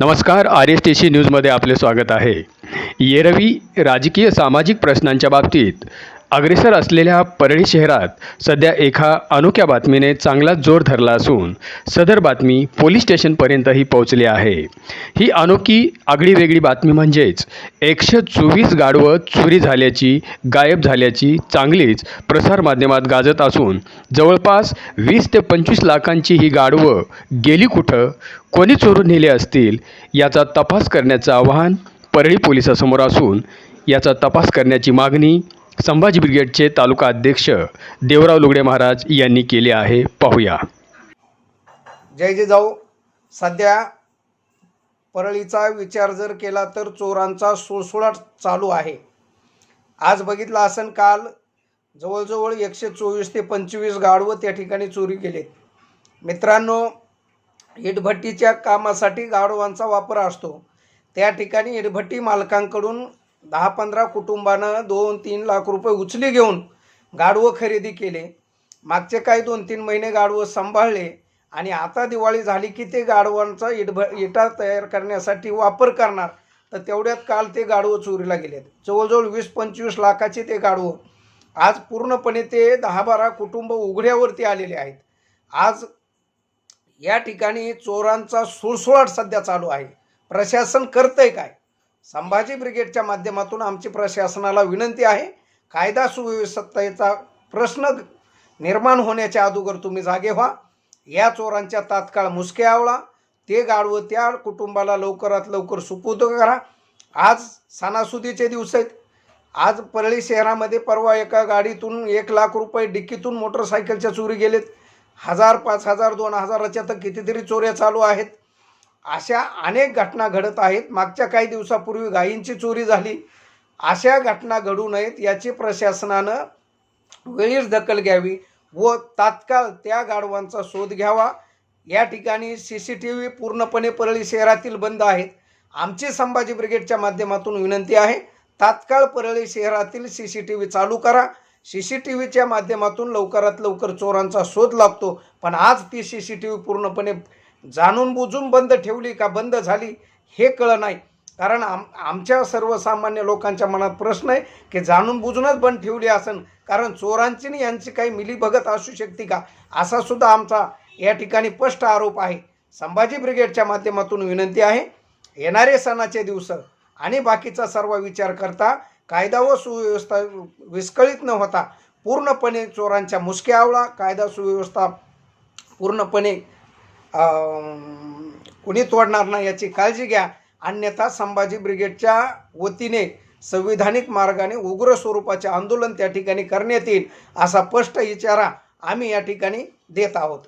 नमस्कार R S T C न्यूजमध्ये आपले स्वागत आहे. येरवी राजकीय सामाजिक प्रश्नांच्या बाबतीत अग्रेसर असलेल्या परळी शहरात सध्या एका अनोख्या बातमीने चांगलाच जोर धरला असून सदर बातमी पोलीस स्टेशनपर्यंतही पोहोचली आहे. ही अनोखी आगळीवेगळी बातमी म्हणजेच एकशे चोवीस गाडवं चोरी झाल्याची गायब झाल्याची चांगलीच प्रसारमाध्यमात गाजत असून जवळपास वीस ते पंचवीस लाखांची ही गाडवं गेली कुठं कोणी चोरून नेले असतील याचा तपास करण्याचं आवाहन परळी पोलिसासमोर असून याचा तपास करण्याची मागणी संभाजी ब्रिगेडचे तालुका अध्यक्ष देवराव लुगडे महाराज यांनी केले आहे. पाहूया. जय जिजाऊ सध्या परळीचा विचार जर केला तर चोरांचा सुळसुळाट चालू आहे. आज बघितलं असन काल जवळजवळ एकशे चोवीस ते पंचवीस गाडवं त्या ठिकाणी चोरी केलेत. मित्रांनो इटभट्टीच्या कामासाठी गाडवांचा वापर असतो. त्या ठिकाणी इटभट्टी मालकांकडून दहा पंधरा कुटुंबानं दोन तीन लाख रुपये उचली घेऊन गाडवं खरेदी केले. मागचे काही दोन तीन महिने गाडवं सांभाळले आणि आता दिवाळी झाली की ते गाडवांचा इटभ इटा तयार करण्यासाठी वापर करणार. तर तेवढ्यात काल ते गाडवं चोरीला गेलेत. जवळजवळ वीस पंचवीस लाखाचे ते गाडवं. आज पूर्णपणे ते दहा बारा कुटुंब उघड्यावरती आलेले आहेत. आज या ठिकाणी चोरांचा सुळसुळाट सध्या चालू आहे. प्रशासन करतंय काय? संभाजी ब्रिगेडच्या माध्यमातून आमची प्रशासनाला विनंती आहे कायदा सुव्यवस्थेचा प्रश्न निर्माण होण्याच्या अगोदर तुम्ही जागे व्हा. या चोरांच्या तात्काळ मुसके आवळा ते गाडवं त्या कुटुंबाला लवकरात लवकर सुपूर्द करा. आज सणासुदीचे दिवस आहेत. आज परळी शहरामध्ये परवा एका गाडीतून एक लाख रुपये डिक्कीतून मोटरसायकलच्या चोरी गेलेत. हजार पाच हजार दोन हजाराच्या तर कितीतरी चोऱ्या चालू आहेत. अशा अनेक घटना घडत आहेत. मागच्या काही दिवसापूर्वी गायींची चोरी झाली. अशा घटना घडू नयेत याची प्रशासनानं वेळीच दखल घ्यावी व तात्काळ त्या गाढवांचा शोध घ्यावा. या ठिकाणी सी सी टी व्ही पूर्णपणे परळी शहरातील बंद आहेत. आमची संभाजी ब्रिगेडच्या माध्यमातून विनंती आहे तात्काळ परळी शहरातील सी सी टी व्ही चालू करा. सी सी टी व्हीच्या माध्यमातून लवकरात लवकर चोरांचा शोध लागतो पण आज ती सी सी टी व्ही पूर्णपणे जाणून बुजून बंद ठेवली का बंद झाली हे कळं नाही. कारण आम आमच्या सर्वसामान्य लोकांच्या मनात प्रश्न आहे की जाणून बुजूनच बंद ठेवली असन. कारण चोरांची आणि यांची काही मिलीभगत असू शकते का? असा सुद्धा आमचा या ठिकाणी स्पष्ट आरोप आहे. संभाजी ब्रिगेडच्या माध्यमातून विनंती आहे येणारे सणाचे दिवस आणि बाकीचा सर्व विचार करता कायदा व सुव्यवस्था विस्कळीत न होता पूर्णपणे चोरांच्या मुसक्या आवळा कायदा सुव्यवस्था पूर्णपणे कुणी तोडणार नाही याची काळजी घ्या. अन्यथा संभाजी ब्रिगेडच्या वतीने संविधानिक मार्गाने उग्र स्वरूपाचे आंदोलन त्या ठिकाणी करण्यात येईल असा स्पष्ट इशारा आम्ही या ठिकाणी देत आहोत.